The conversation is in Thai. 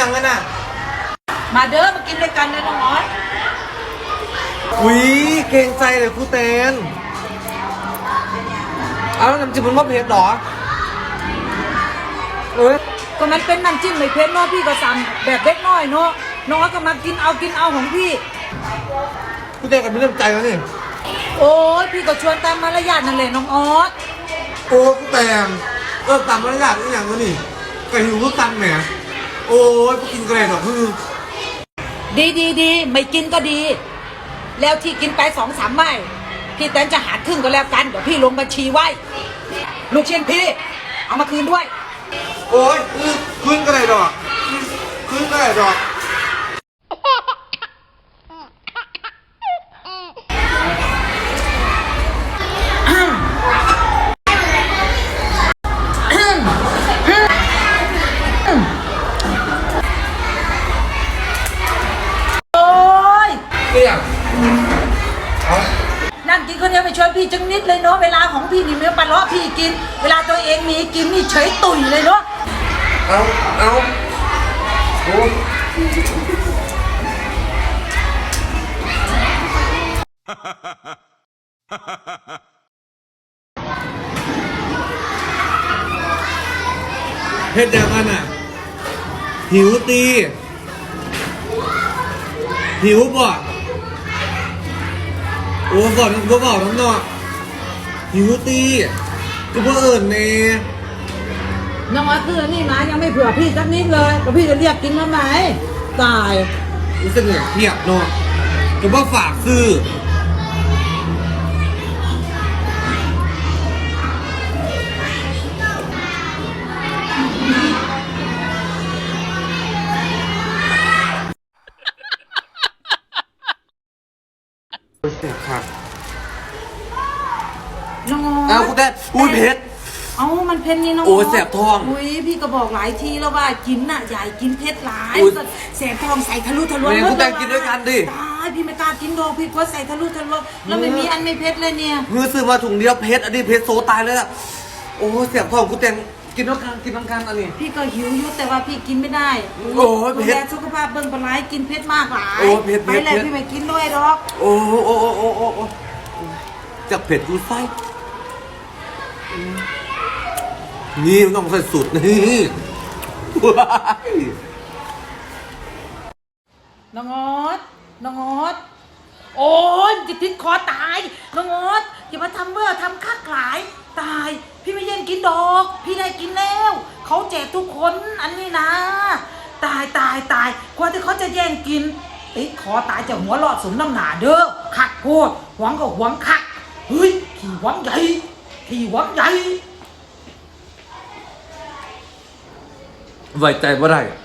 ยังไงน่ะมาเด้อมากินด้วยกันเลยน้องออสอุ้ยเกรงใจเลยครูเตนเอาแล้วน้ำจิ้มมันว่าเผ็ดเหรอเอ้ยก็มันเป็นน้ำจิ้มไม่เผ็ดเนาะพี่ก็สั่งแบบเล็กน้อยเนาะน้องออสก็มากินเอากินเอาของพี่ ครูเตนกับมีน้ำใจแล้วนี่โอ้ยพี่ก็ชวนตามมารยาทนั่นแหละน้องออสโอ้ครูเตนเออตามมารยาทอีกอย่างแล้วนี่ไก่หิวก็กันแหม โอ้ยพวกกินกระไรหรอกคือดีดีดีไม่กินก็ดี แล้วที่กินไปสองสามไม้พี่แตนจะหารครึ่งก็แล้วกัน เดี๋ยวพี่ลงบัญชีไว้ ลูกเชียนพี่ เอามาคืนด้วย โอ้ยคือคืนกระไรหรอกคืนกระไรหรอ ไม่ชวนพี่จังนิดเลยเนาะเวลาของพี่นี่ไม่ปลาเลาะพี่กิน เวลาตัวเองมีกินนี่เฉยตุ่ยเลยเนาะเอาเอาโอ้เฮ็ดอย่างนั้นอะ หิวตีหิวบ่ โอ้ก่อนก็บอกน้ำเนาะหิวตีก็เพื่อเอิญเน่น้องออสคือนี่มายังไม่เผื่อพี่สักนิดเลยก็พี่จะเรียกกินมาไหมตายรู้สึกเหนื่อยเทียบเนาะก็ว่าฝากซื้อ เสียค่ะน้องอเอาอสคุณแม่อุ้ยเพชร เอ้ามันเพชรนี่น้องโอ้ยแสบท้องอุ้ยพี่ก็บอกหลายทีแล้วว่ากินน่ะใหญ่กินเพชรหลายอุ๊ยแสบท้องใส่ทะลุทะลวงแม่หมคุณแม่เลยกินด้วยกันดิ ตายพี่ไม่กล้ากินดอกพี่กลัวใส่ทะลุทะลวงแล้วไม่มีอันไม่เพชรเลยเนี่ยเพื่อซื้อมาถุงเดียวเพชรอันนี้เพชรโซตายเลยอะโอ้เสียบทองคุณแตงกินน้ำกันกินน้ำกันอันนี้ พี่ก็หิวอยุแต่ว่าพี่กินไม่ได้โอ้ยดูเพชแลรสุขภาพเบิ่งปลาไหลกินเพชรมากหลายโอ้ยเพชรไปเพชรเลยเพชร พี่ไม่กินด้วยหรอก โอ้โอ้ โอ้โอ้จากเผ็ดกูไส้นี่มันต้องใส่สุดนี่น้องออสน้องออสโอ้ยจะติดคอตายน้องออสอย่ามาทำเมื่อทำคักหลายตาย พี่ไม่เย็นกินดอก พี่ได้กินแล้วเขาแจกทุกคนอันนี้นะ ตายตายตายกว่าที่เขาจะแย่งกิน ติดคอตายจะหัวหลอดสมน้ำหนาเด้อคัก โคตรหวังก็หวังคักเฮ้ยขี่หวังใหญ่ขี่หวังใหญ่ไว้ใจบ่ได้อะ